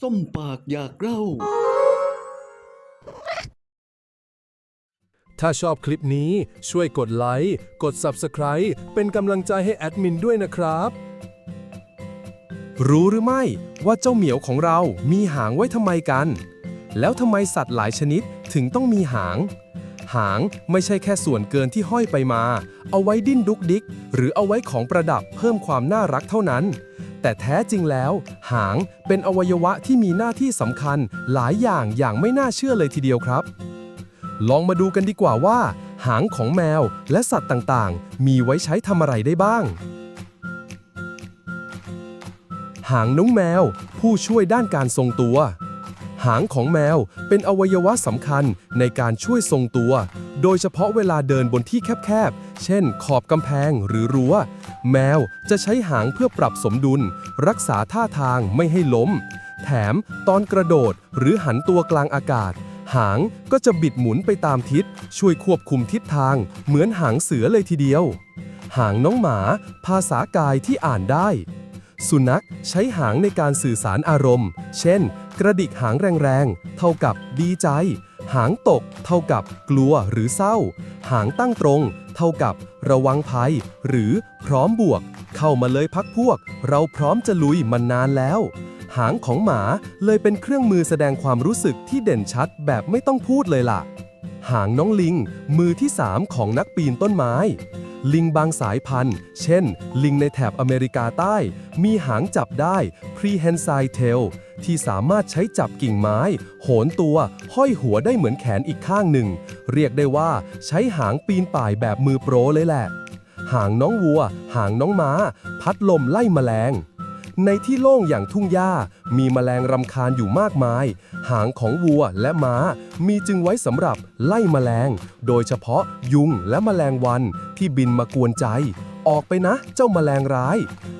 ส้มปากอยากเล่า ถ้าชอบคลิปนี้ช่วยกดไลค์กด Subscribe เป็นกำลังใจให้แอดมินด้วยนะครับ รู้หรือไม่ว่าเจ้าเหมียวของเรามีหางไว้ทำไมกัน แล้วทำไมสัตว์หลายชนิดถึงต้องมีหาง หางไม่ใช่แค่ส่วนเกินที่ห้อยไปมา เอาไว้ดิ้นดุกดิก หรือเอาไว้ของประดับเพิ่มความน่ารักเท่านั้น แต่แท้จริงแล้ว หางเป็นอวัยวะที่มีหน้าที่สำคัญหลายอย่างอย่างไม่น่าเชื่อเลยทีเดียวครับ ลองมาดูกันดีกว่าว่า หางของแมวและสัตว์ต่างๆ มีไว้ใช้ทำอะไรได้บ้าง หางน้องแมว ผู้ช่วยด้านการทรงตัว หางของแมวเป็นอวัยวะสำคัญในการช่วยทรงตัว โดยเฉพาะเวลาเดินบนที่แคบๆ เช่น ขอบกำแพงหรือรั้ว แมวจะใช้หางเพื่อปรับสมดุล รักษาท่าทางไม่ให้ล้ม แถมตอนกระโดดหรือหันตัวกลางอากาศ หางก็จะบิดหมุนไปตามทิศ ช่วยควบคุมทิศทาง เหมือนหางเสือเลยทีเดียว หางน้องหมา ภาษากายที่อ่านได้ สุนัขใช้หางในการสื่อสารอารมณ์ เช่น กระดิกหางแรงๆ เท่ากับดีใจ หางตก เท่ากับกลัวหรือเศร้า หางตั้งตรง เท่ากับ ระวังภัย หรือพร้อมบวก เข้ามาเลยพักพวก เราพร้อมจะลุยมานานแล้ว หางของหมาเลยเป็นเครื่องมือแสดงความรู้สึกที่เด่นชัดแบบไม่ต้องพูดเลยล่ะ หางน้องลิง มือที่3ของนักปีนต้นไม้ ลิงบางสายพันธุ์ เช่น ลิงในแถบอเมริกาใต้ มีหางจับได้ prehensile tail ที่สามารถใช้จับกิ่งไม้ โหนตัว ห้อยหัวได้เหมือนแขนอีกข้างหนึ่ง เรียกได้ว่าใช้หางปีนป่ายแบบมือโปรเลยแหละ หางน้องวัว หางน้องม้า พัดลมไล่แมลง ในที่โล่งอย่างทุ่งหญ้า มีแมลงรำคาญอยู่มากมาย หางของวัวและม้า มีจึงไว้สำหรับไล่แมลง โดยเฉพาะยุงและแมลงวันที่บินมากวนใจ ออกไปนะ เจ้าแมลงร้าย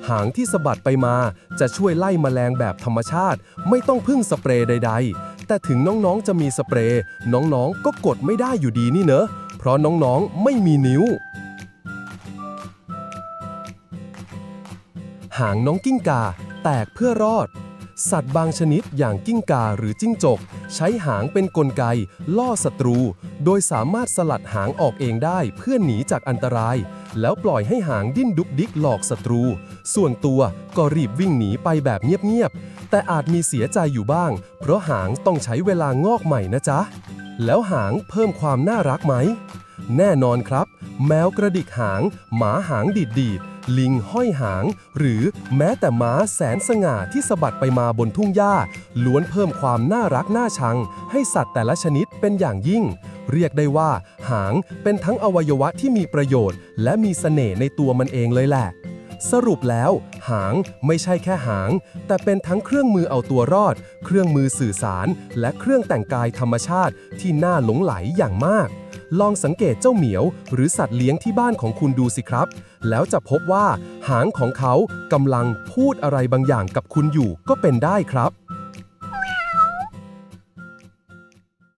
หางที่สะบัดไปมา จะช่วยไล่แมลงแบบธรรมชาติ ไม่ต้องพึ่งสเปรย์ใด ๆ แต่ถึงน้องๆจะมีสเปรย์น้องๆก็กดไม่ได้อยู่ดีนี่เนอะเพราะน้องๆไม่มีนิ้ว หางน้องกิ้งกา แตกเพื่อรอด สัตว์บางชนิดอย่างกิ้งกาหรือจิ้งจก ใช้หางเป็นกลไก ล่อศัตรู โดยสามารถสลัดหางออกเองได้เพื่อหนีจากอันตราย แล้วปล่อยให้หางดิ้นดุกดิกหลอกศัตรู ส่วนตัวก็รีบวิ่งหนีไปแบบเงียบๆแต่อาจมีเสียใจอยู่บ้าง เพราะหางต้องใช้เวลางอกใหม่นะจ๊ะแล้วหางเพิ่มความน่ารักไหม แน่นอนครับ แมวกระดิกหาง หมาหางดีดดีดลิงห้อยหาง หรือแม้แต่ม้าแสนสง่าที่สะบัดไปมาบนทุ่งหญ้า ล้วนเพิ่มความน่ารักน่าชัง ให้สัตว์แต่ละชนิดเป็นอย่างยิ่ง เรียกได้ว่า หางเป็นทั้งอวัยวะที่มีประโยชน์ และมีเสน่ห์ในตัวมันเองเลยแหละ สรุปแล้ว หางไม่ใช่แค่หาง แต่เป็นทั้งเครื่องมือเอาตัวรอด เครื่องมือสื่อสาร และเครื่องแต่งกายธรรมชาติที่น่าหลงไหลอย่างมาก ลองสังเกตเจ้าเหมียว หรือสัตว์เลี้ยงที่บ้านของคุณดูสิครับ แล้วจะพบว่า หางของเขากำลังพูดอะไรบางอย่างกับคุณอยู่ก็เป็นได้ครับ